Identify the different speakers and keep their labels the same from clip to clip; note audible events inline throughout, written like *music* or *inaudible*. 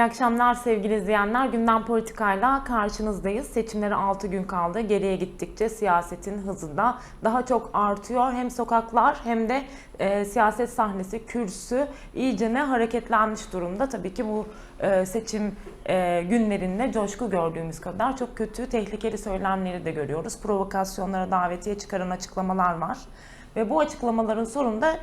Speaker 1: İyi akşamlar sevgili izleyenler. Gündem politikayla karşınızdayız. Seçimlere 6 gün kaldı. Geriye gittikçe siyasetin hızı da daha çok artıyor. Hem sokaklar hem de e, siyaset sahnesi, kürsü iyice ne hareketlenmiş durumda. Tabii ki bu e, seçim e, günlerinde coşku gördüğümüz kadar çok kötü, tehlikeli söylemleri de görüyoruz. Provokasyonlara davetiye çıkaran açıklamalar var. Ve bu açıklamaların sonunda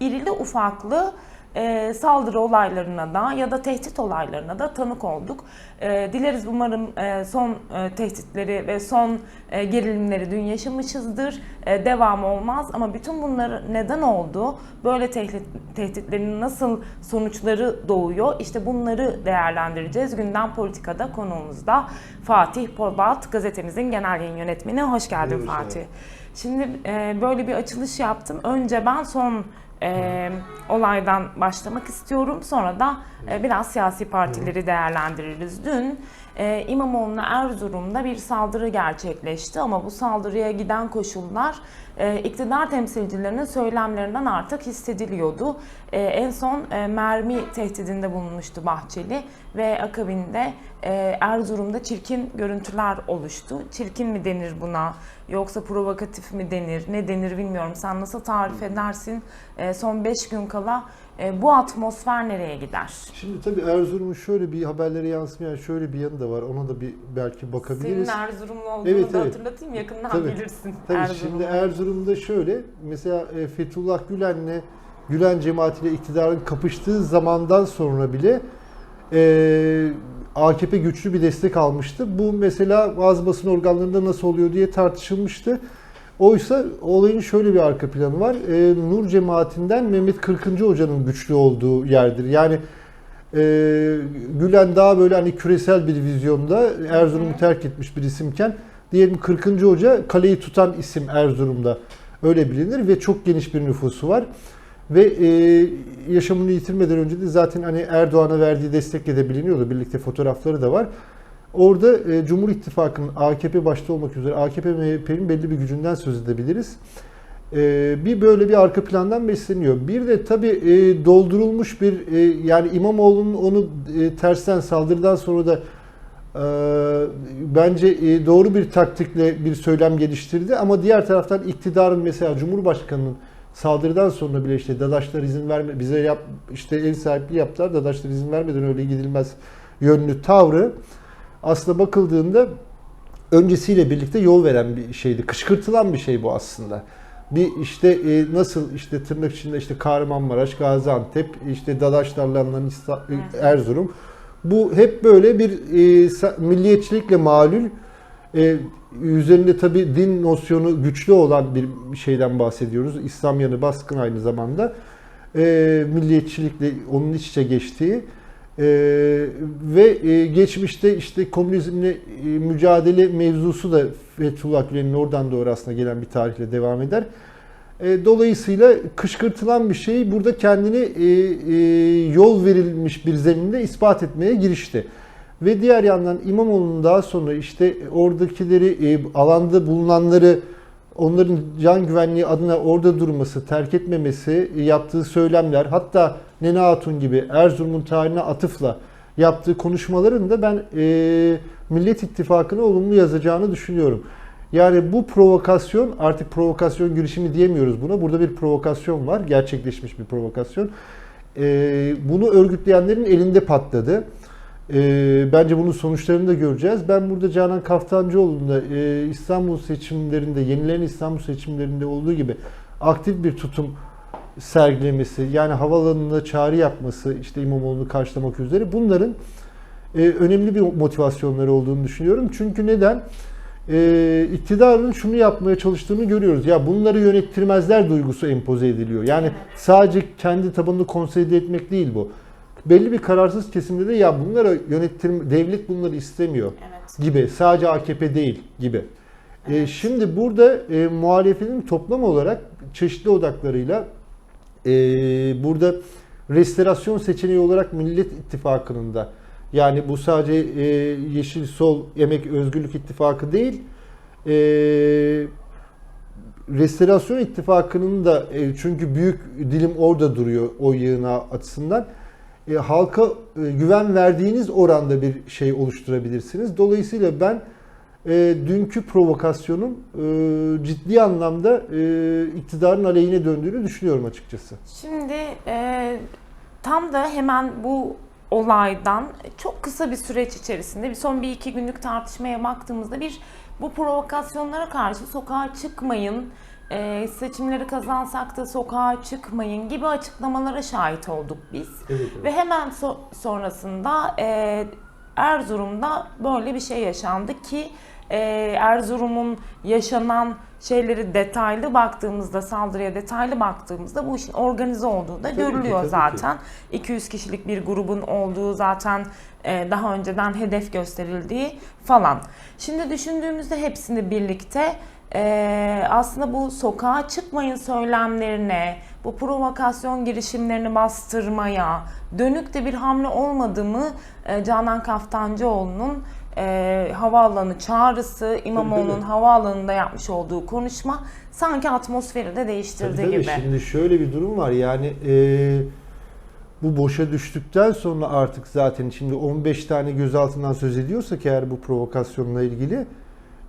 Speaker 1: irili ufaklı e, saldırı olaylarına da ya da tehdit olaylarına da tanık olduk. E, dileriz umarım e, son e, tehditleri ve son e, gerilimleri dün yaşamışızdır. E, devam olmaz ama bütün bunlar neden oldu? Böyle tehdit, tehditlerin nasıl sonuçları doğuyor? İşte bunları değerlendireceğiz. Gündem Politika'da konuğumuzda Fatih Polat, gazetemizin genel yayın yönetmeni. Hoş geldin
Speaker 2: Buyurun,
Speaker 1: Fatih. Şimdi e, böyle bir açılış yaptım. Önce ben son e, olaydan başlamak istiyorum. Sonra da e, biraz siyasi partileri değerlendiririz. Dün e, İmamoğlu'na Erzurum'da bir saldırı gerçekleşti ama bu saldırıya giden koşullar e, iktidar temsilcilerinin söylemlerinden artık hissediliyordu. E, en son e, mermi tehdidinde bulunmuştu Bahçeli ve akabinde e, Erzurum'da çirkin görüntüler oluştu. Çirkin mi denir buna yoksa provokatif mi denir ne denir bilmiyorum. Sen nasıl tarif edersin? Son 5 gün kala e, bu atmosfer nereye gider?
Speaker 2: Şimdi tabii Erzurum'un şöyle bir haberlere yansımayan şöyle bir yanı da var. Ona da bir belki
Speaker 1: Senin
Speaker 2: bakabiliriz.
Speaker 1: Erzurumlu olduğunu
Speaker 2: Evet,
Speaker 1: da
Speaker 2: evet.
Speaker 1: hatırlatayım yakından
Speaker 2: Tabii.
Speaker 1: bilirsin.
Speaker 2: Tabii
Speaker 1: Erzurum'u.
Speaker 2: şimdi Erzurum'da şöyle mesela e, Fethullah Gülen'le Gülen cemaatiyle iktidarın kapıştığı zamandan sonra bile e, AKP güçlü bir destek almıştı. Bu mesela bazı basın organlarında nasıl oluyor diye tartışılmıştı. Oysa olayın şöyle bir arka planı var. E, Nur cemaatinden Mehmet Kırkıncı Hoca'nın güçlü olduğu yerdir. Yani e, Gülen daha böyle hani küresel bir vizyonda Erzurum'u terk etmiş bir isimken diyelim 40. Hoca kaleyi tutan isim Erzurum'da öyle bilinir ve çok geniş bir nüfusu var. Ve e, yaşamını yitirmeden önce de zaten hani Erdoğan'a verdiği destekle de biliniyordu. Birlikte fotoğrafları da var. Orada e, Cumhur İttifakı'nın AKP başta olmak üzere AKP MHP'nin belli bir gücünden söz edebiliriz. E, bir böyle bir arka plandan besleniyor. Bir de tabii e, doldurulmuş bir e, yani İmamoğlu'nun onu e, tersten saldırıdan sonra da e, bence e, doğru bir taktikle bir söylem geliştirdi ama diğer taraftan iktidarın mesela Cumhurbaşkanı'nın saldırıdan sonra bile işte Dadaşlar izin verme bize yap işte ev sahipliği yaptılar Dadaşlar izin vermeden öyle gidilmez yönlü tavrı aslında bakıldığında öncesiyle birlikte yol veren bir şeydi. Kışkırtılan bir şey bu aslında. Bir işte e, nasıl işte tırnak içinde işte Kahramanmaraş, Gaziantep, işte Dadaşlarla
Speaker 1: Evet.
Speaker 2: Erzurum. Bu hep böyle bir e, milliyetçilikle malul e, üzerinde tabi din nosyonu güçlü olan bir şeyden bahsediyoruz. İslam yanı baskın aynı zamanda. E, milliyetçilikle onun iç içe geçtiği e, ve e, geçmişte işte komünizmle e, mücadele mevzusu da Fethullah Gülen'in oradan doğru aslında gelen bir tarihle devam eder. E, dolayısıyla kışkırtılan bir şey burada kendini e, e, yol verilmiş bir zeminde ispat etmeye girişti. Ve diğer yandan İmamoğlu'nun daha sonra işte oradakileri, e, alanda bulunanları onların can güvenliği adına orada durması, terk etmemesi, e, yaptığı söylemler, hatta Nene Hatun gibi Erzurum'un tarihine atıfla yaptığı konuşmaların da ben e, Millet İttifakı'na olumlu yazacağını düşünüyorum. Yani bu provokasyon, artık provokasyon girişimi diyemiyoruz buna. Burada bir provokasyon var, gerçekleşmiş bir provokasyon. E, bunu örgütleyenlerin elinde patladı. E, bence bunun sonuçlarını da göreceğiz. Ben burada Canan Kaftancıoğlu'nun da e, İstanbul seçimlerinde, yenilen İstanbul seçimlerinde olduğu gibi aktif bir tutum sergilemesi, yani havaalanında çağrı yapması, işte İmamoğlu'nu karşılamak üzere bunların e, önemli bir motivasyonları olduğunu düşünüyorum. Çünkü neden? E, iktidarın şunu yapmaya çalıştığını görüyoruz. Ya bunları yönettirmezler duygusu empoze ediliyor. Yani sadece kendi tabanını konsolide etmek değil bu. Belli bir kararsız kesimde de ya bunlara yönettirme, devlet bunları istemiyor
Speaker 1: Evet.
Speaker 2: gibi. Sadece AKP değil gibi. Ee,
Speaker 1: Evet.
Speaker 2: şimdi burada e, muhalefetin toplam olarak çeşitli odaklarıyla e, burada restorasyon seçeneği olarak Millet İttifakı'nın da yani bu sadece e, Yeşil Sol Emek Özgürlük İttifakı değil e, Restorasyon İttifakı'nın da e, çünkü büyük dilim orada duruyor o yığına açısından e, halka e, güven verdiğiniz oranda bir şey oluşturabilirsiniz. Dolayısıyla ben e, dünkü provokasyonun e, ciddi anlamda e, iktidarın aleyhine döndüğünü düşünüyorum açıkçası.
Speaker 1: Şimdi e, tam da hemen bu olaydan çok kısa bir süreç içerisinde bir son bir iki günlük tartışmaya baktığımızda bir bu provokasyonlara karşı sokağa çıkmayın, e, seçimleri kazansak da sokağa çıkmayın gibi açıklamalara şahit olduk biz. Ve hemen so- sonrasında e, Erzurum'da böyle bir şey yaşandı ki e, Erzurum'un yaşanan şeyleri detaylı baktığımızda, saldırıya detaylı baktığımızda bu işin organize olduğu da
Speaker 2: Tabii ki,
Speaker 1: görülüyor
Speaker 2: ki.
Speaker 1: zaten. 200 kişilik bir grubun olduğu zaten e, daha önceden hedef gösterildiği falan. Şimdi düşündüğümüzde hepsini birlikte e, aslında bu sokağa çıkmayın söylemlerine, bu provokasyon girişimlerini bastırmaya dönük de bir hamle olmadığımı e, Canan Kaftancıoğlu'nun e, havaalanı çağrısı, İmamoğlu'nun havaalanında yapmış olduğu konuşma sanki atmosferi de değiştirdiği
Speaker 2: Tabii, tabii.
Speaker 1: gibi.
Speaker 2: Şimdi şöyle bir durum var yani e, bu boşa düştükten sonra artık zaten şimdi 15 tane gözaltından söz ediyorsak eğer bu provokasyonla ilgili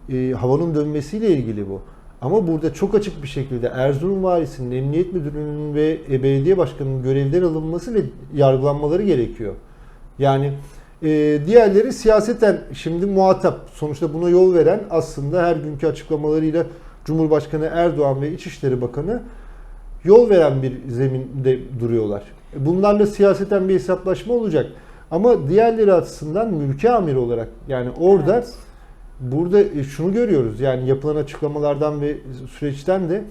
Speaker 2: e, havanın dönmesiyle ilgili bu. Ama burada çok açık bir şekilde Erzurum Valisi'nin, Emniyet Müdürü'nün ve e, belediye başkanının görevden alınması ve yargılanmaları gerekiyor. Yani e, diğerleri siyaseten şimdi muhatap. Sonuçta buna yol veren aslında her günkü açıklamalarıyla Cumhurbaşkanı Erdoğan ve İçişleri Bakanı yol veren bir zeminde duruyorlar. Bunlarla siyaseten bir hesaplaşma olacak. Ama diğerleri açısından mülki amir olarak yani orada
Speaker 1: Evet.
Speaker 2: burada şunu görüyoruz. Yani yapılan açıklamalardan ve süreçten de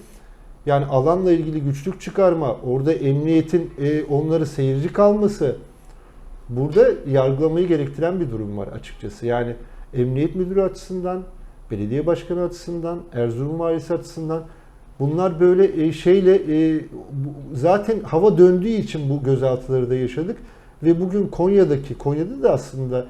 Speaker 2: yani alanla ilgili güçlük çıkarma, orada emniyetin e, onları seyirci kalması burada yargılamayı gerektiren bir durum var açıkçası. Yani emniyet müdürü açısından, belediye başkanı açısından, Erzurum valisi açısından bunlar böyle e, şeyle e, zaten hava döndüğü için bu gözaltıları da yaşadık ve bugün Konya'daki Konya'da da aslında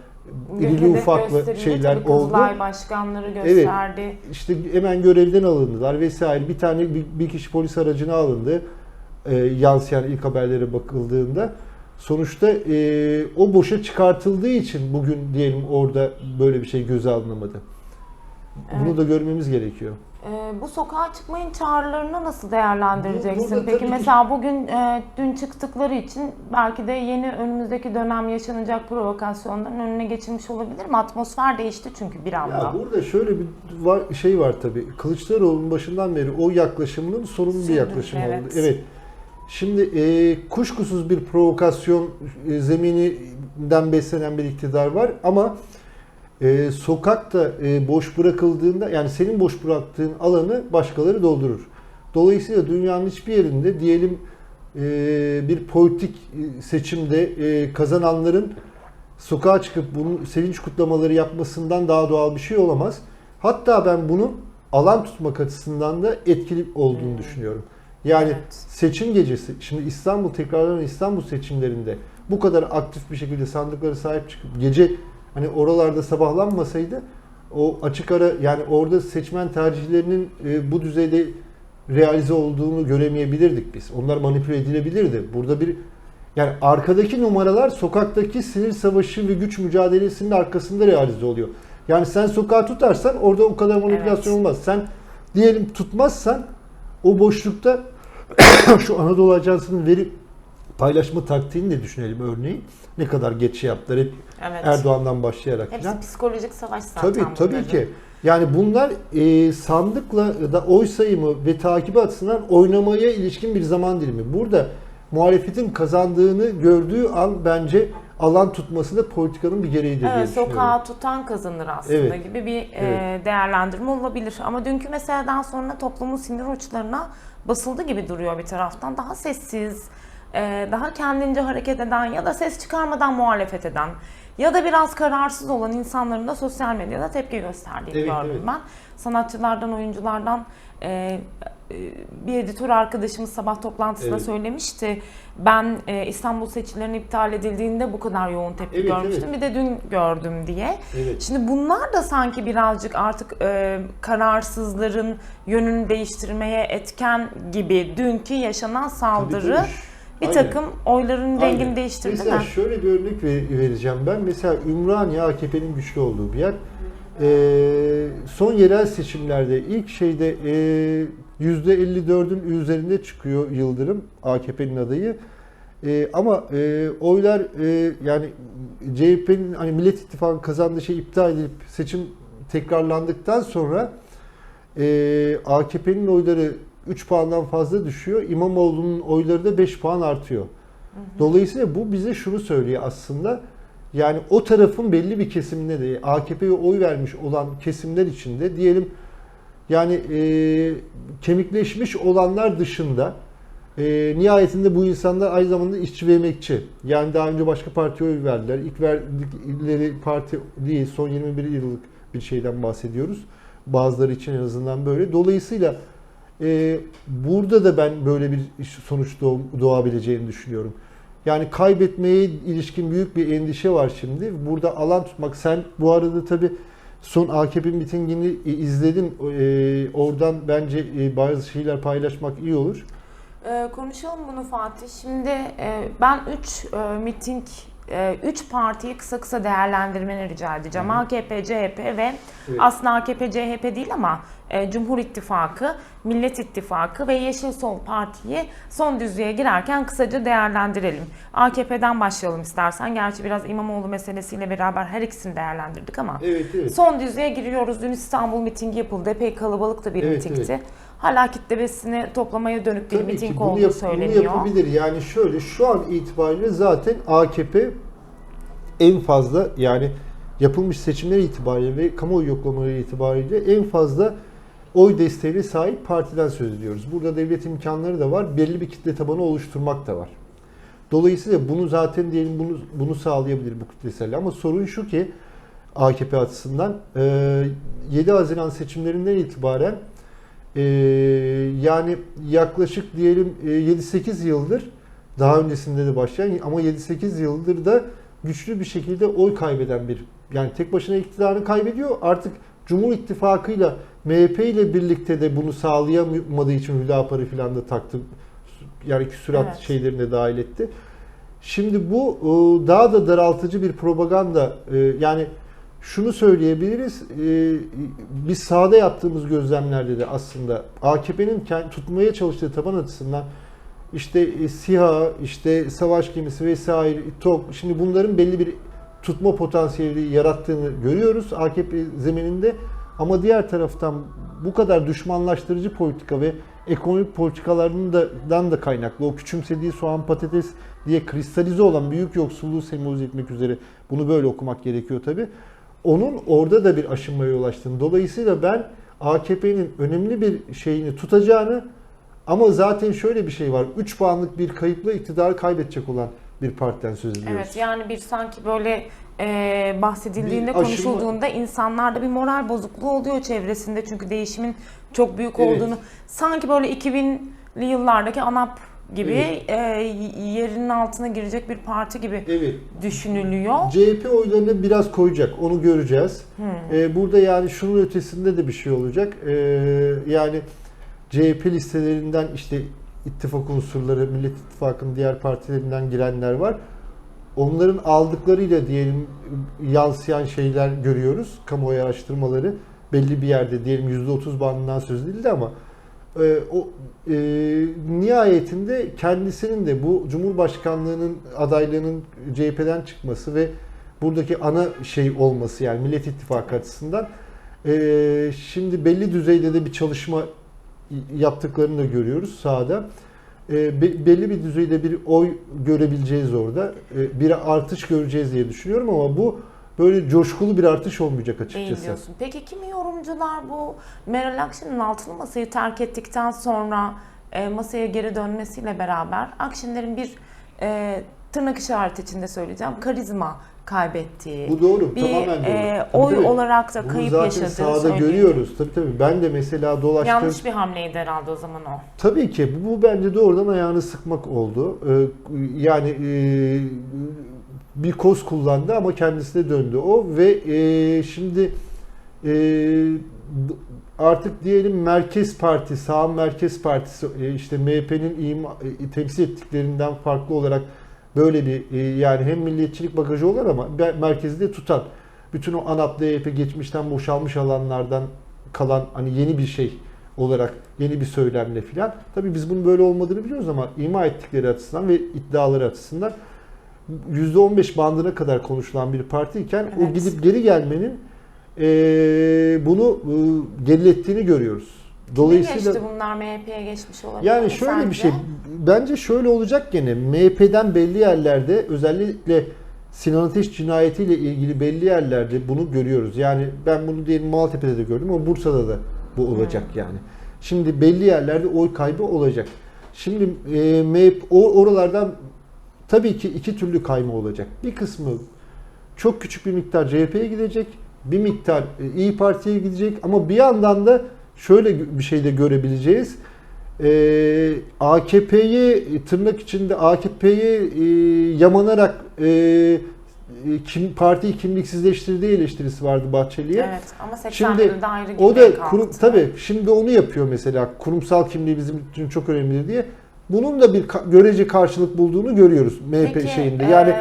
Speaker 2: irili ufaklı şeyler oldu.
Speaker 1: Kızılay başkanları gösterdi.
Speaker 2: İşte hemen görevden alındılar vesaire. Bir tane bir, bir kişi polis aracına alındı. E, yansıyan ilk haberlere bakıldığında sonuçta e, o boşa çıkartıldığı için bugün diyelim orada böyle bir şey göze alınamadı. Bunu
Speaker 1: Evet.
Speaker 2: da görmemiz gerekiyor.
Speaker 1: Ee, bu sokağa çıkmayın çağrılarını nasıl değerlendireceksin?
Speaker 2: Bu- burada
Speaker 1: Peki mesela bugün e, dün çıktıkları için belki de yeni önümüzdeki dönem yaşanacak provokasyonların önüne geçilmiş olabilir mi? Atmosfer değişti çünkü bir anda.
Speaker 2: Ya burada şöyle bir var, şey var tabii. Kılıçdaroğlu'nun başından beri o yaklaşımının sorunlu bir yaklaşım
Speaker 1: evet.
Speaker 2: oldu. Evet. Şimdi e, kuşkusuz bir provokasyon e, zemininden beslenen bir iktidar var ama e, sokakta e, boş bırakıldığında yani senin boş bıraktığın alanı başkaları doldurur. Dolayısıyla dünyanın hiçbir yerinde diyelim e, bir politik e, seçimde e, kazananların sokağa çıkıp bunun sevinç kutlamaları yapmasından daha doğal bir şey olamaz. Hatta ben bunun alan tutmak açısından da etkili olduğunu düşünüyorum. Yani
Speaker 1: Evet.
Speaker 2: seçim gecesi, şimdi İstanbul tekrarlanan İstanbul seçimlerinde bu kadar aktif bir şekilde sandıklara sahip çıkıp gece hani oralarda sabahlanmasaydı o açık ara yani orada seçmen tercihlerinin e, bu düzeyde realize olduğunu göremeyebilirdik biz. Onlar manipüle edilebilirdi. Burada bir yani arkadaki numaralar sokaktaki sinir savaşı ve güç mücadelesinin arkasında realize oluyor. Yani sen sokağı tutarsan orada o kadar manipülasyon
Speaker 1: Evet.
Speaker 2: olmaz. Sen diyelim tutmazsan o boşlukta *coughs* şu Anadolu Ajansı'nın veri paylaşma taktiğini de düşünelim örneğin. Ne kadar geç şey yaptılar hep
Speaker 1: Evet.
Speaker 2: Erdoğan'dan başlayarak
Speaker 1: Hepsi
Speaker 2: falan.
Speaker 1: psikolojik savaş zaten.
Speaker 2: Tabii tabii
Speaker 1: bunların.
Speaker 2: ki. Yani bunlar e, sandıkla da oy sayımı ve takibi açısından oynamaya ilişkin bir zaman dilimi. Burada muhalefetin kazandığını gördüğü an bence alan tutması da politikanın bir gereğidir diye
Speaker 1: Evet,
Speaker 2: düşünüyorum.
Speaker 1: sokağa tutan kazanır aslında
Speaker 2: Evet.
Speaker 1: gibi bir e,
Speaker 2: Evet.
Speaker 1: değerlendirme olabilir. Ama dünkü meseleden sonra toplumun sinir uçlarına basıldı gibi duruyor bir taraftan. Daha sessiz, e, daha kendince hareket eden ya da ses çıkarmadan muhalefet eden ya da biraz kararsız olan insanların da sosyal medyada tepki gösterdiğini
Speaker 2: Evet,
Speaker 1: gördüm
Speaker 2: evet.
Speaker 1: ben. Sanatçılardan, oyunculardan e, e, bir editör arkadaşımız sabah toplantısında
Speaker 2: Evet.
Speaker 1: söylemişti. Ben e, İstanbul seçimlerinin iptal edildiğinde bu kadar yoğun tepki
Speaker 2: Evet,
Speaker 1: görmüştüm.
Speaker 2: evet.
Speaker 1: Bir de dün gördüm diye.
Speaker 2: Evet.
Speaker 1: Şimdi bunlar da sanki birazcık artık e, kararsızların yönünü değiştirmeye etken gibi dünkü yaşanan saldırı bir
Speaker 2: Aynen.
Speaker 1: takım oyların rengini
Speaker 2: Aynen.
Speaker 1: değiştirdi
Speaker 2: Mesela
Speaker 1: mi?
Speaker 2: şöyle bir örnek ver- vereceğim ben. Mesela Ümraniye AKP'nin güçlü olduğu bir yer. Ee, son yerel seçimlerde ilk şeyde e, %54'ün üzerinde çıkıyor Yıldırım AKP'nin adayı. Ee, ama e, oylar e, yani CHP'nin hani Millet İttifakı kazandığı şey iptal edilip seçim tekrarlandıktan sonra e, AKP'nin oyları 3 puandan fazla düşüyor. İmamoğlu'nun oyları da 5 puan artıyor. Dolayısıyla bu bize şunu söylüyor aslında. Yani o tarafın belli bir kesiminde de AKP'ye oy vermiş olan kesimler içinde diyelim yani e, kemikleşmiş olanlar dışında e, nihayetinde bu insanlar aynı zamanda işçi ve emekçi. Yani daha önce başka partiye oy verdiler. İlk verdikleri parti değil son 21 yıllık bir şeyden bahsediyoruz. Bazıları için en azından böyle. Dolayısıyla e, burada da ben böyle bir sonuç doğ- doğabileceğini düşünüyorum. Yani kaybetmeye ilişkin büyük bir endişe var şimdi. Burada alan tutmak. Sen bu arada tabii son AKP mitingini e, izledin. E, oradan bence e, bazı şeyler paylaşmak iyi olur.
Speaker 1: Ee, konuşalım bunu Fatih. Şimdi e, ben 3 miting 3 partiyi kısa kısa değerlendirmeni rica edeceğim.
Speaker 2: Hı hı.
Speaker 1: AKP, CHP ve
Speaker 2: Evet.
Speaker 1: aslında AKP, CHP değil ama e, Cumhur İttifakı, Millet İttifakı ve Yeşil Sol Parti'yi son düzlüğe girerken kısaca değerlendirelim. AKP'den başlayalım istersen. Gerçi biraz İmamoğlu meselesiyle beraber her ikisini değerlendirdik ama
Speaker 2: Evet, evet.
Speaker 1: son düzlüğe giriyoruz. Dün İstanbul mitingi yapıldı. Epey kalabalık da bir
Speaker 2: Evet,
Speaker 1: mitingti.
Speaker 2: evet.
Speaker 1: Hala kitle besini toplamaya dönük bir
Speaker 2: Tabii
Speaker 1: miting
Speaker 2: ki bunu,
Speaker 1: olduğu
Speaker 2: yap-
Speaker 1: söyleniyor.
Speaker 2: bunu yapabilir. Yani şöyle şu an itibariyle zaten AKP en fazla yani yapılmış seçimler itibariyle ve kamuoyu yoklamaları itibariyle en fazla oy desteğine sahip partiden söz ediyoruz. Burada devlet imkanları da var. Belli bir kitle tabanı oluşturmak da var. Dolayısıyla bunu zaten diyelim bunu bunu sağlayabilir bu kitlesel. Ama sorun şu ki AKP açısından e, 7 Haziran seçimlerinden itibaren e, yani yaklaşık diyelim e, 7-8 yıldır daha öncesinde de başlayan ama 7-8 yıldır da güçlü bir şekilde oy kaybeden bir yani tek başına iktidarını kaybediyor. Artık Cumhur İttifakı'yla MHP ile birlikte de bunu sağlayamadığı için Hüdapar'ı falan da taktı. Yani küsurat
Speaker 1: Evet.
Speaker 2: şeylerine dahil etti. Şimdi bu e, daha da daraltıcı bir propaganda. E, Yani şunu söyleyebiliriz. e, Biz sahada yaptığımız gözlemlerde de aslında AKP'nin tutmaya çalıştığı taban açısından işte SİHA, işte savaş gemisi vesaire, TOK, şimdi bunların belli bir tutma potansiyeli yarattığını görüyoruz AKP zemininde. Ama diğer taraftan bu kadar düşmanlaştırıcı politika ve ekonomik politikalarından da, kaynaklı o küçümsediği soğan patates diye kristalize olan büyük yoksulluğu sembolize etmek üzere bunu böyle okumak gerekiyor tabi. Onun orada da bir aşınmaya yol. Dolayısıyla ben AKP'nin önemli bir şeyini tutacağını ama zaten şöyle bir şey var. 3 puanlık bir kayıpla iktidarı kaybedecek olan bir partiden söz ediyoruz.
Speaker 1: Evet yani bir sanki böyle e, bahsedildiğinde
Speaker 2: Bir aşımı-
Speaker 1: konuşulduğunda insanlarda bir moral bozukluğu oluyor çevresinde çünkü değişimin çok büyük
Speaker 2: Evet.
Speaker 1: olduğunu sanki böyle 2000'li yıllardaki ANAP gibi
Speaker 2: Evet.
Speaker 1: e, yerinin altına girecek bir parti gibi
Speaker 2: Evet.
Speaker 1: düşünülüyor.
Speaker 2: CHP oylarını biraz koyacak. Onu göreceğiz. Ee, burada yani şunun ötesinde de bir şey olacak. Ee, yani CHP listelerinden işte ittifak unsurları, Millet İttifakı'nın diğer partilerinden girenler var. Onların aldıklarıyla diyelim yansıyan şeyler görüyoruz. Kamuoyu araştırmaları belli bir yerde diyelim %30 bandından söz edildi ama e, o e, nihayetinde kendisinin de bu Cumhurbaşkanlığının adaylığının CHP'den çıkması ve buradaki ana şey olması yani Millet İttifakı açısından e, şimdi belli düzeyde de bir çalışma yaptıklarını da görüyoruz sahada. E, be- belli bir düzeyde bir oy görebileceğiz orada. E, bir artış göreceğiz diye düşünüyorum ama bu böyle coşkulu bir artış olmayacak
Speaker 1: Değil
Speaker 2: açıkçası.
Speaker 1: diyorsun. Peki kimi yorumcular bu Meral Akşener'in altılı masayı terk ettikten sonra e, masaya geri dönmesiyle beraber Akşener'in bir e, tırnak işareti içinde söyleyeceğim karizma kaybettiği,
Speaker 2: Bu doğru,
Speaker 1: bir
Speaker 2: tamamen doğru.
Speaker 1: e,
Speaker 2: Tabii,
Speaker 1: oy
Speaker 2: tabii.
Speaker 1: olarak da
Speaker 2: Bunu
Speaker 1: kayıp yaşadığı
Speaker 2: sahada
Speaker 1: söyleniyor.
Speaker 2: görüyoruz. Tabii tabii. Ben de mesela dolaştığım...
Speaker 1: Yanlış bir hamleydi herhalde o zaman o.
Speaker 2: Tabii ki bu, bu bence doğrudan ayağını sıkmak oldu. Ee, yani e, bir koz kullandı ama kendisine döndü o ve e, şimdi e, artık diyelim Merkez Parti, sağ Merkez Partisi e, işte MHP'nin e, temsil ettiklerinden farklı olarak böyle bir e, yani hem milliyetçilik bagajı olan ama be- merkezi de tutan bütün o ANAP, DYP geçmişten boşalmış alanlardan kalan hani yeni bir şey olarak yeni bir söylemle filan. Tabii biz bunun böyle olmadığını biliyoruz ama ima ettikleri açısından ve iddiaları açısından %15 bandına kadar konuşulan bir partiyken o
Speaker 1: Evet.
Speaker 2: gidip geri gelmenin eee, bunu e, gerilettiğini görüyoruz.
Speaker 1: Dolayısıyla geçti bunlar MHP'ye geçmiş olabilir
Speaker 2: yani şöyle bir
Speaker 1: sence?
Speaker 2: şey bence şöyle olacak gene MHP'den belli yerlerde özellikle Sinan Ateş cinayetiyle ilgili belli yerlerde bunu görüyoruz. Yani ben bunu diyelim Maltepe'de de gördüm ama Bursa'da da bu olacak yani. Şimdi belli yerlerde oy kaybı olacak. Şimdi e, MHP oralardan tabii ki iki türlü kayma olacak. Bir kısmı çok küçük bir miktar CHP'ye gidecek, bir miktar e, İyi Parti'ye gidecek ama bir yandan da şöyle bir şey de görebileceğiz. Ee, AKP'yi tırnak içinde AKP'yi e, yamanarak e, e, kim partiyi kimliksizleştirdiği eleştirisi vardı Bahçeli'ye.
Speaker 1: Evet ama
Speaker 2: Şimdi
Speaker 1: 81'de ayrı
Speaker 2: O da kurum,
Speaker 1: kalktı.
Speaker 2: tabii şimdi onu yapıyor mesela kurumsal kimliği bizim için çok önemlidir diye. Bunun da bir görece karşılık bulduğunu görüyoruz MHP
Speaker 1: Peki,
Speaker 2: şeyinde.
Speaker 1: e,
Speaker 2: Yani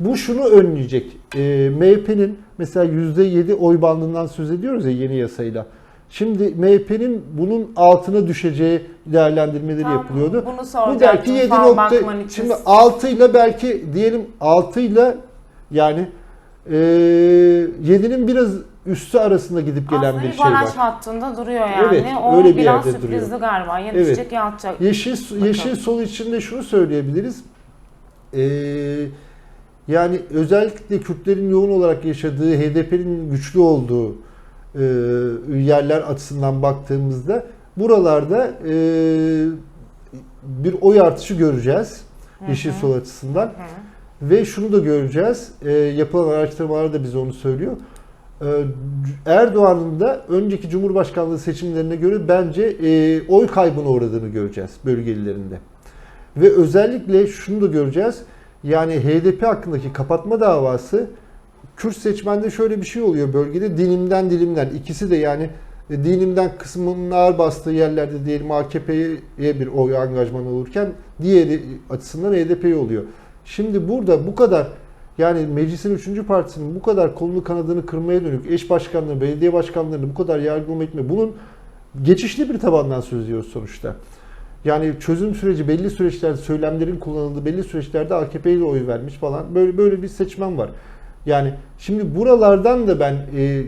Speaker 2: bu şunu önleyecek. E, MHP'nin mesela %7 oy bandından söz ediyoruz ya yeni yasayla. Şimdi MHP'nin bunun altına düşeceği değerlendirmeleri
Speaker 1: Tam
Speaker 2: yapılıyordu.
Speaker 1: Bunu
Speaker 2: Bu der ki
Speaker 1: soracaktım.
Speaker 2: 7
Speaker 1: Fal
Speaker 2: nokta şimdi 6 ile belki diyelim 6 ile yani e, 7'nin biraz üstü arasında gidip gelen
Speaker 1: Aslında
Speaker 2: bir şey var.
Speaker 1: baraj hattında duruyor yani.
Speaker 2: Evet,
Speaker 1: o
Speaker 2: öyle bir
Speaker 1: biraz
Speaker 2: yerde
Speaker 1: sürprizli
Speaker 2: duruyor.
Speaker 1: galiba. Ya
Speaker 2: Evet.
Speaker 1: düşecek ya atacak.
Speaker 2: Yeşil Yeşil Sol için de şunu söyleyebiliriz. Ee, yani özellikle Kürtlerin yoğun olarak yaşadığı, HDP'nin güçlü olduğu yerler açısından baktığımızda buralarda e, bir oy artışı göreceğiz Yeşil Sol açısından.
Speaker 1: Hı.
Speaker 2: Ve şunu da göreceğiz. E, yapılan araştırmalar da bize onu söylüyor. E, Erdoğan'ın da önceki Cumhurbaşkanlığı seçimlerine göre bence e, oy kaybına uğradığını göreceğiz bölgelerinde. Ve özellikle şunu da göreceğiz. Yani HDP hakkındaki kapatma davası Kürt seçmende şöyle bir şey oluyor bölgede dilimden dilimden ikisi de yani e, dinimden kısmının ağır bastığı yerlerde diyelim AKP'ye bir oy angajmanı olurken diğeri açısından HDP'ye oluyor. Şimdi burada bu kadar yani meclisin 3. partisinin bu kadar kolunu kanadını kırmaya dönük eş başkanlığı, belediye başkanlarını bu kadar yargılama etme bunun geçişli bir tabandan söz ediyoruz sonuçta. Yani çözüm süreci belli süreçlerde söylemlerin kullanıldığı belli süreçlerde AKP'ye de oy vermiş falan böyle böyle bir seçmen var. Yani şimdi buralardan da ben e, e,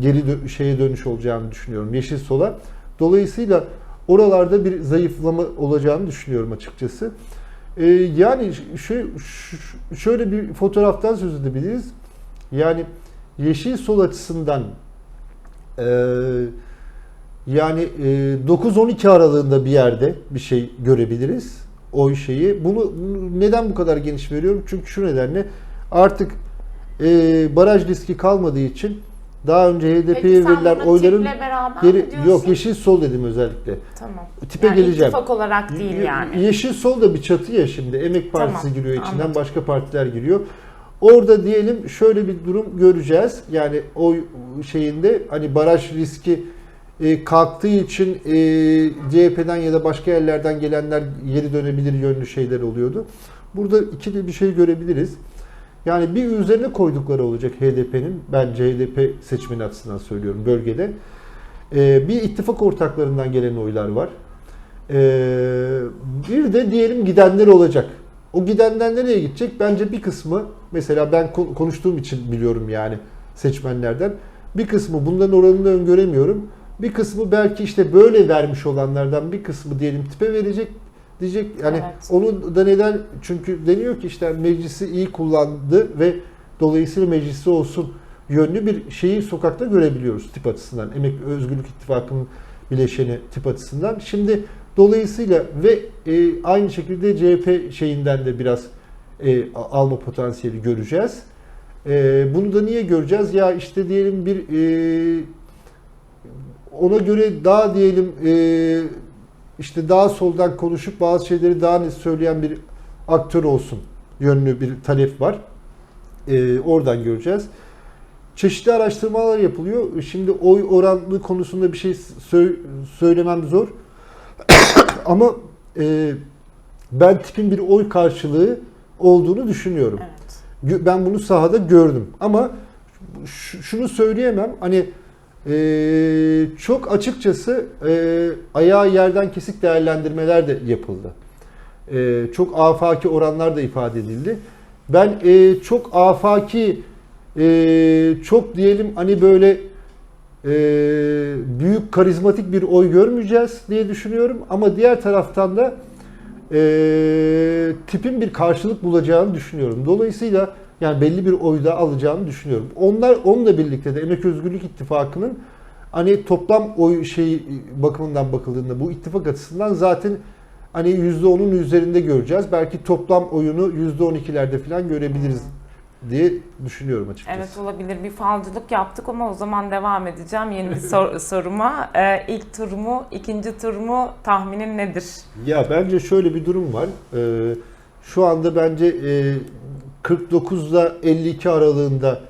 Speaker 2: geri dö- şeye dönüş olacağını düşünüyorum Yeşil Sol'a. Dolayısıyla oralarda bir zayıflama olacağını düşünüyorum açıkçası. E, yani şu- şöyle bir fotoğraftan söz edebiliriz. Yani Yeşil Sol açısından e, yani e, 9-12 aralığında bir yerde bir şey görebiliriz. O şeyi. Bunu neden bu kadar geniş veriyorum? Çünkü şu nedenle artık e, baraj riski kalmadığı için daha önce HDP'ye
Speaker 1: sen
Speaker 2: verilen
Speaker 1: bunu
Speaker 2: oyların
Speaker 1: tiple beraber
Speaker 2: geri
Speaker 1: mi diyorsun?
Speaker 2: yok yeşil sol dedim özellikle.
Speaker 1: Tamam.
Speaker 2: Tipe
Speaker 1: yani
Speaker 2: geleceğim.
Speaker 1: ittifak olarak değil yani.
Speaker 2: Yeşil Sol da bir çatı ya şimdi. Emek
Speaker 1: Tamam,
Speaker 2: Partisi giriyor içinden,
Speaker 1: anladım.
Speaker 2: başka partiler giriyor. Orada diyelim şöyle bir durum göreceğiz. Yani o şeyinde hani baraj riski e, kalktığı için e, CHP'den ya da başka yerlerden gelenler geri dönebilir yönlü şeyler oluyordu. Burada ikili bir şey görebiliriz. Yani bir üzerine koydukları olacak HDP'nin. Bence HDP seçmeni açısından söylüyorum bölgede. E, bir ittifak ortaklarından gelen oylar var. Ee, bir de diyelim gidenler olacak. O gidenler nereye gidecek? Bence bir kısmı mesela ben ko- konuştuğum için biliyorum yani seçmenlerden. Bir kısmı bunların oranını öngöremiyorum. Bir kısmı belki işte böyle vermiş olanlardan bir kısmı diyelim tipe verecek diyecek. Yani
Speaker 1: Evet.
Speaker 2: onu da neden? Çünkü deniyor ki işte meclisi iyi kullandı ve dolayısıyla meclisi olsun yönlü bir şeyi sokakta görebiliyoruz tip açısından. Emek Özgürlük İttifakı'nın bileşeni tip açısından. Şimdi dolayısıyla ve e, aynı şekilde CHP şeyinden de biraz e, alma potansiyeli göreceğiz. E, bunu da niye göreceğiz? Ya işte diyelim bir e, ona göre daha diyelim e, işte daha soldan konuşup bazı şeyleri daha net söyleyen bir aktör olsun yönlü bir talep var. E, oradan göreceğiz. çeşitli araştırmalar yapılıyor. Şimdi oy oranlı konusunda bir şey sö- söylemem zor. *coughs* Ama e, ben tipin bir oy karşılığı olduğunu düşünüyorum.
Speaker 1: Evet.
Speaker 2: Ben bunu sahada gördüm. Ama şunu söyleyemem. Hani e, çok açıkçası e, ayağı yerden kesik değerlendirmeler de yapıldı. E, çok afaki oranlar da ifade edildi. Ben e, çok afaki e, çok diyelim hani böyle e, büyük karizmatik bir oy görmeyeceğiz diye düşünüyorum. Ama diğer taraftan da e, tipin bir karşılık bulacağını düşünüyorum. Dolayısıyla yani belli bir oyda alacağını düşünüyorum. Onlar onunla birlikte de Emek Özgürlük İttifakı'nın hani toplam oy şey bakımından bakıldığında bu ittifak açısından zaten hani %10'un üzerinde göreceğiz. Belki toplam oyunu %12'lerde falan görebiliriz diye düşünüyorum açıkçası.
Speaker 1: Evet olabilir. Bir falcılık yaptık ama o zaman devam edeceğim yeni bir sor- *laughs* soruma. Ee, ilk tur mu, ikinci tur mu tahminin nedir?
Speaker 2: Ya bence şöyle bir durum var. Ee, şu anda bence e, 49'da 52 aralığında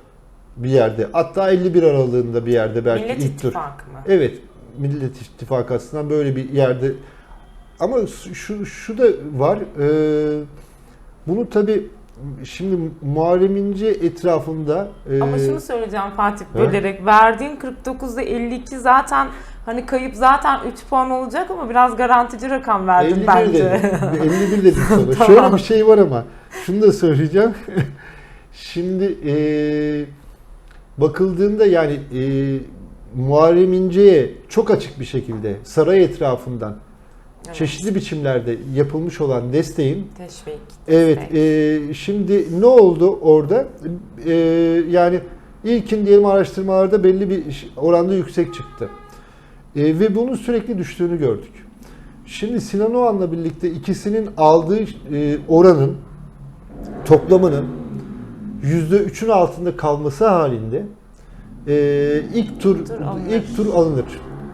Speaker 2: bir yerde hatta 51 aralığında bir yerde belki
Speaker 1: Millet
Speaker 2: ilk tur.
Speaker 1: Mı?
Speaker 2: Evet. Millet İttifakı açısından böyle bir yerde ama şu şu da var. Ee, bunu tabi şimdi Muharrem İnce etrafında e,
Speaker 1: Ama şunu söyleyeceğim Fatih
Speaker 2: He?
Speaker 1: bölerek. Verdiğin 49'da 52 zaten hani kayıp zaten 3 puan olacak ama biraz garantici rakam verdin
Speaker 2: 51
Speaker 1: bence.
Speaker 2: dedim. 51 dedim sana.
Speaker 1: Tamam.
Speaker 2: Şöyle bir şey var ama şunu da söyleyeceğim. *laughs* Şimdi e, bakıldığında yani e, Muharrem İnce'ye çok açık bir şekilde saray etrafından
Speaker 1: Evet.
Speaker 2: çeşitli biçimlerde yapılmış olan desteğin
Speaker 1: Teşvik.
Speaker 2: Evet,
Speaker 1: destek.
Speaker 2: e, şimdi ne oldu orada? E, yani ilkin diyelim araştırmalarda belli bir oranda yüksek çıktı. E, ve bunun sürekli düştüğünü gördük. Şimdi Sinan Oğan'la birlikte ikisinin aldığı e, oranın toplamının %3'ün altında kalması halinde e, ilk tur,
Speaker 1: Tur alınır.
Speaker 2: ilk tur alınır.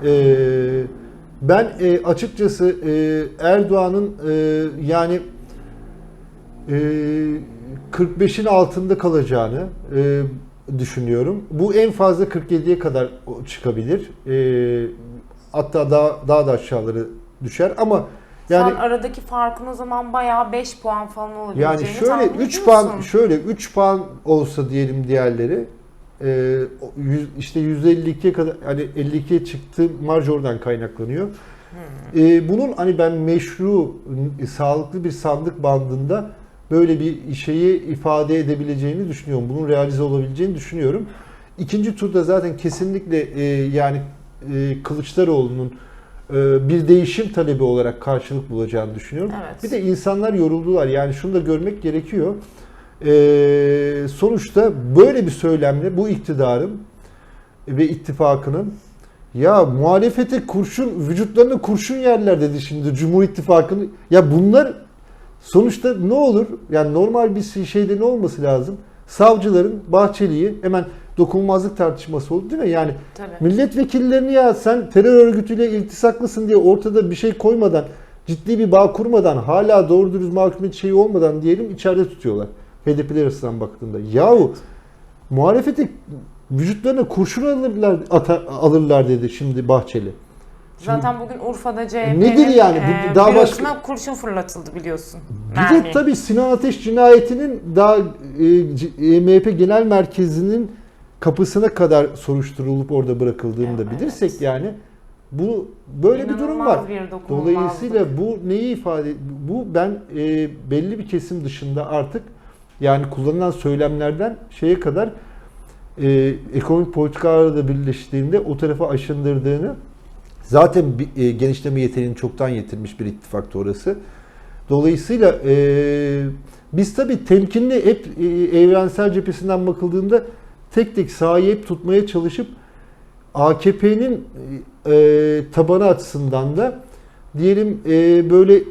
Speaker 2: E, ben e, açıkçası e, Erdoğan'ın e, yani e, 45'in altında kalacağını e, düşünüyorum. Bu en fazla 47'ye kadar çıkabilir. E, hatta daha daha da aşağıları düşer ama yani
Speaker 1: Sen aradaki farkın o zaman bayağı 5 puan falan olabileceğini
Speaker 2: yani şöyle
Speaker 1: tahmin
Speaker 2: 3
Speaker 1: ediyorsun.
Speaker 2: puan şöyle 3 puan olsa diyelim diğerleri e, yüz- işte %52'ye kadar hani 52'ye çıktı marj oradan kaynaklanıyor. E, bunun hani ben meşru e, sağlıklı bir sandık bandında böyle bir şeyi ifade edebileceğini düşünüyorum. Bunun realize olabileceğini düşünüyorum. İkinci turda zaten kesinlikle e, yani e, Kılıçdaroğlu'nun bir değişim talebi olarak karşılık bulacağını düşünüyorum.
Speaker 1: Evet.
Speaker 2: Bir de insanlar yoruldular. Yani şunu da görmek gerekiyor. E, sonuçta böyle bir söylemle bu iktidarın ve ittifakının ya muhalefete kurşun, vücutlarına kurşun yerler dedi şimdi Cumhur İttifakı'nın. Ya bunlar sonuçta ne olur? Yani normal bir şeyde ne olması lazım? Savcıların Bahçeli'yi hemen dokunulmazlık tartışması oldu değil mi? Yani
Speaker 1: Tabii.
Speaker 2: milletvekillerini ya sen terör örgütüyle iltisaklısın diye ortada bir şey koymadan, ciddi bir bağ kurmadan, hala doğru dürüst mahkumiyet şeyi olmadan diyelim içeride tutuyorlar. HDP'ler açısından baktığında. Yahu muhalefete vücutlarına kurşun alırlar, ata- alırlar dedi şimdi Bahçeli.
Speaker 1: Zaten bugün Urfa'da CHP'nin
Speaker 2: Nedir yani? Bu daha
Speaker 1: bürosuna kurşun fırlatıldı biliyorsun.
Speaker 2: Bir de tabii Sinan Ateş cinayetinin daha e, C- EMP Genel Merkezi'nin kapısına kadar soruşturulup orada bırakıldığını da
Speaker 1: Evet.
Speaker 2: bilirsek yani bu böyle bir durum var.
Speaker 1: İnanılmaz bir.
Speaker 2: Dolayısıyla bu neyi ifade bu ben e, belli bir kesim dışında artık yani kullanılan söylemlerden şeye kadar e, ekonomik politikalarla da birleştiğinde o tarafa aşındırdığını zaten e, genişleme yeteneğini çoktan yitirmiş bir ittifaktı orası. Dolayısıyla e, biz tabii temkinli hep e, evrensel cephesinden bakıldığında tek tek hep tutmaya çalışıp AKP'nin e, tabanı açısından da diyelim e, böyle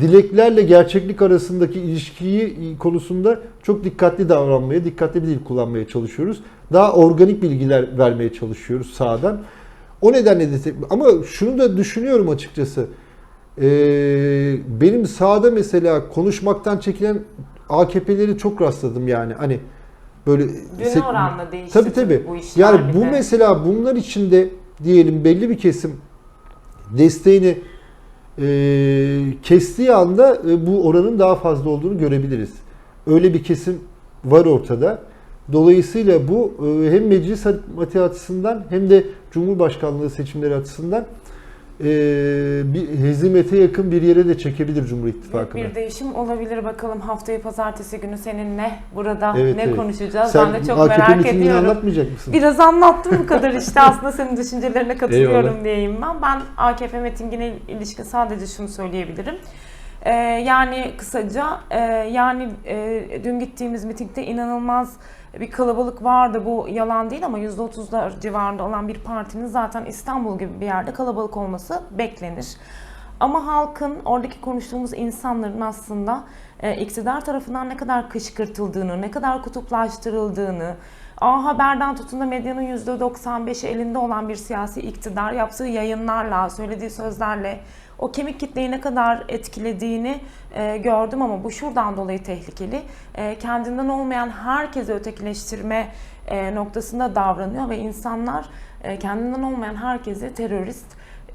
Speaker 2: dileklerle gerçeklik arasındaki ilişkiyi konusunda çok dikkatli davranmaya, dikkatli bir dil kullanmaya çalışıyoruz. Daha organik bilgiler vermeye çalışıyoruz sağdan. O nedenle de ama şunu da düşünüyorum açıkçası. E, benim sağda mesela konuşmaktan çekilen AKP'leri çok rastladım yani. Hani böyle
Speaker 1: Güne
Speaker 2: se-
Speaker 1: oranla değişti
Speaker 2: Tabii tabii.
Speaker 1: bu
Speaker 2: Yani bu
Speaker 1: de.
Speaker 2: mesela bunlar içinde diyelim belli bir kesim desteğini e, kestiği anda e, bu oranın daha fazla olduğunu görebiliriz. Öyle bir kesim var ortada. Dolayısıyla bu e, hem meclis matematiği açısından hem de Cumhurbaşkanlığı seçimleri açısından e, bir hezimete yakın bir yere de çekebilir Cumhur İttifakı'nı.
Speaker 1: bir değişim olabilir bakalım haftaya pazartesi günü seninle burada
Speaker 2: Evet,
Speaker 1: ne
Speaker 2: evet.
Speaker 1: konuşacağız
Speaker 2: Sen
Speaker 1: ben de çok
Speaker 2: AKP
Speaker 1: merak ediyorum.
Speaker 2: anlatmayacak mısın?
Speaker 1: Biraz anlattım bu kadar işte *laughs* aslında senin düşüncelerine katılıyorum
Speaker 2: Eyvallah.
Speaker 1: diyeyim ben. Ben AKP mitingine ilişkin sadece şunu söyleyebilirim. Ee, yani kısaca e, yani e, dün gittiğimiz mitingde inanılmaz bir kalabalık vardı. Bu yalan değil ama %30'lar civarında olan bir partinin zaten İstanbul gibi bir yerde kalabalık olması beklenir. Ama halkın, oradaki konuştuğumuz insanların aslında e, iktidar tarafından ne kadar kışkırtıldığını, ne kadar kutuplaştırıldığını, A Haber'den tutun da medyanın %95'i elinde olan bir siyasi iktidar yaptığı yayınlarla, söylediği sözlerle o kemik kitleyi ne kadar etkilediğini e, gördüm ama bu şuradan dolayı tehlikeli. E, kendinden olmayan herkesi ötekileştirme e, noktasında davranıyor ve insanlar e, kendinden olmayan herkesi terörist,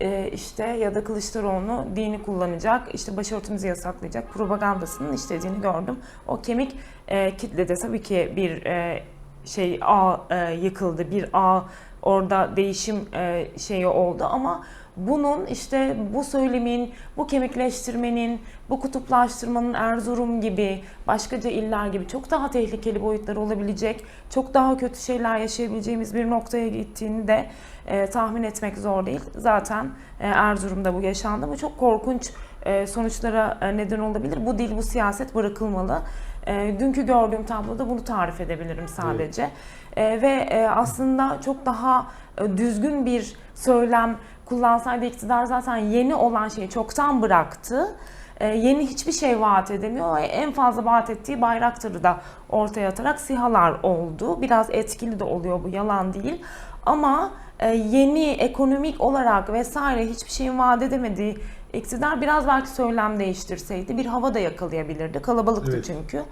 Speaker 1: e, işte ya da Kılıçdaroğlu dini kullanacak, işte başörtümüzü yasaklayacak propagandasının işlediğini gördüm. O kemik e, kitlede tabii ki bir e, şey ağ e, yıkıldı, bir ağ orada değişim e, şeyi oldu ama bunun işte bu söylemin, bu kemikleştirmenin, bu kutuplaştırmanın Erzurum gibi, başkaca iller gibi çok daha tehlikeli boyutları olabilecek, çok daha kötü şeyler yaşayabileceğimiz bir noktaya gittiğini de e, tahmin etmek zor değil. Zaten e, Erzurum'da bu yaşandı. Bu çok korkunç e, sonuçlara e, neden olabilir. Bu dil, bu siyaset bırakılmalı. E, dünkü gördüğüm tabloda bunu tarif edebilirim sadece. E, ve e, aslında çok daha e, düzgün bir söylem kullansaydı iktidar zaten yeni olan şeyi çoktan bıraktı. E, yeni hiçbir şey vaat edemiyor ve en fazla vaat ettiği Bayraktar'ı da ortaya atarak sihalar oldu. Biraz etkili de oluyor bu yalan değil. Ama e, yeni ekonomik olarak vesaire hiçbir şeyin vaat edemediği iktidar biraz belki söylem değiştirseydi bir hava da yakalayabilirdi. Kalabalıktı
Speaker 2: Evet.
Speaker 1: çünkü.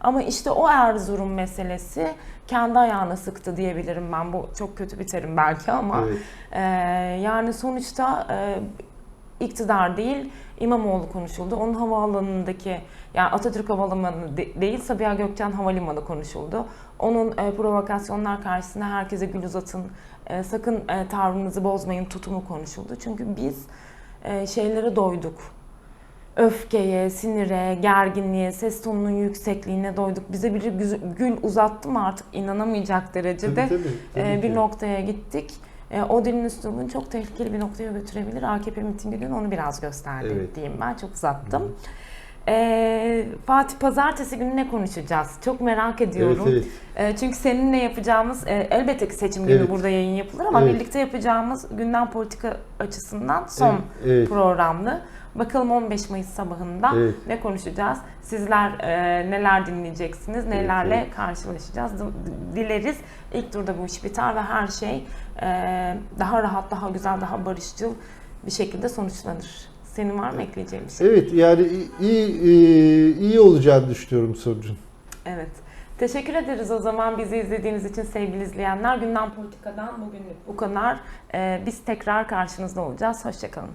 Speaker 1: Ama işte o Erzurum meselesi kendi ayağına sıktı diyebilirim ben. Bu çok kötü bir terim belki ama
Speaker 2: Evet.
Speaker 1: e, yani sonuçta e, iktidar değil İmamoğlu konuşuldu. Onun havaalanındaki yani Atatürk Havalimanı de- değil Sabiha Gökçen Havalimanı konuşuldu. Onun e, provokasyonlar karşısında herkese gül uzatın, e, sakın e, tavrınızı bozmayın tutumu konuşuldu. Çünkü biz e, şeylere doyduk. Öfkeye, sinire, gerginliğe, ses tonunun yüksekliğine doyduk. Bize biri gül uzattı mı artık inanamayacak derecede
Speaker 2: Tabii, tabii, tabii
Speaker 1: e, bir noktaya gittik. E, o dilin üslubunu çok tehlikeli bir noktaya götürebilir. AKP mitingi dün onu biraz gösterdi
Speaker 2: Evet.
Speaker 1: diyeyim ben. Çok uzattım. E, Fatih Pazartesi günü ne konuşacağız? Çok merak ediyorum.
Speaker 2: Evet, evet.
Speaker 1: E, çünkü seninle yapacağımız, e, elbette ki seçim günü
Speaker 2: Evet.
Speaker 1: burada yayın yapılır ama
Speaker 2: Evet.
Speaker 1: birlikte yapacağımız gündem politika açısından son
Speaker 2: Evet, evet.
Speaker 1: programlı. Bakalım 15 Mayıs sabahında
Speaker 2: Evet.
Speaker 1: ne konuşacağız? Sizler e, neler dinleyeceksiniz? Nelerle
Speaker 2: evet.
Speaker 1: karşılaşacağız? D- Dileriz ilk turda bu iş biter ve her şey e, daha rahat, daha güzel, daha barışçıl bir şekilde sonuçlanır. Senin var mı ekleyeceğin bir şey?
Speaker 2: Evet yani iyi iyi, iyi olacağını düşünüyorum sonucun.
Speaker 1: Evet. Teşekkür ederiz o zaman bizi izlediğiniz için sevgili izleyenler. Gündem Politika'dan bugünlük bu kadar. E, biz tekrar karşınızda olacağız. Hoşçakalın.